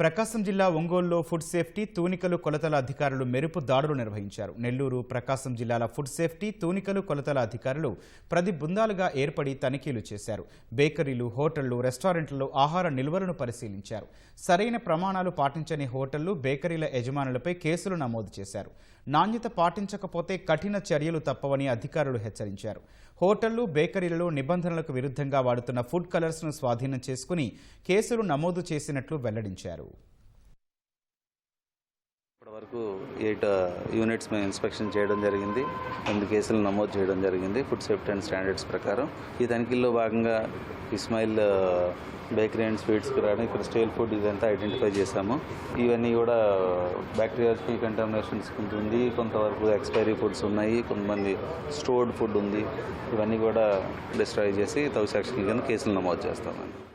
ప్రకాశం జిల్లా ఒంగోలులో food safety తూనికలు కొలతల అధికారులు మెరుపు దాడులు నిర్వహించారు. నెల్లూరు ప్రకాశం జిల్లాల ఫుడ్ సేఫ్టీ తూనికలు కొలతల అధికారులు ప్రతి బృందాలుగా ఏర్పడి తనిఖీలు చేశారు. బేకరీలు హోటళ్ళు రెస్టారెంట్లలో ఆహార నిల్వలను పరిశీలించారు. సరైన ప్రమాణాలు పాటించని హోటళ్ళు బేకరీల యజమానులపై కేసులు నమోదు చేశారు. నాణ్యత పాటించకపోతే కఠిన చర్యలు తప్పవని అధికారులు హెచ్చరించారు. హోటళ్ళు బేకరీలలో నిబంధనలకు విరుద్ధంగా వాడుతున్న ఫుడ్ కలర్స్ను స్వాధీనం చేసుకుని కేసులు నమోదు చేసినట్లు వెల్లడించారు. ఇప్పటివరకు ఎయిట్ uh, యూనిట్స్ మేము ఇన్స్పెక్షన్ చేయడం జరిగింది. ఎనిమిది కేసులు నమోదు చేయడం జరిగింది ఫుడ్ సేఫ్టీ అండ్ స్టాండర్డ్స్ ప్రకారం. ఈ తనిఖీల్లో భాగంగా ఇస్మాయిల్ uh, బేకరీ అండ్ స్వీట్స్కి రావడం ఇక్కడ స్టేల్ ఫుడ్ ఇదంతా ఐడెంటిఫై చేశాము. ఇవన్నీ కూడా బ్యాక్టీరియాలజికల్ కంటామినేషన్స్ కొంత ఉంది కొంతవరకు ఎక్స్పైరీ ఫుడ్స్ ఉన్నాయి కొంతమంది స్టోర్డ్ ఫుడ్ ఉంది. ఇవన్నీ కూడా డిస్ట్రాయ్ చేసి తగు సెక్షన్ కింద కేసులు నమోదు చేస్తామండి.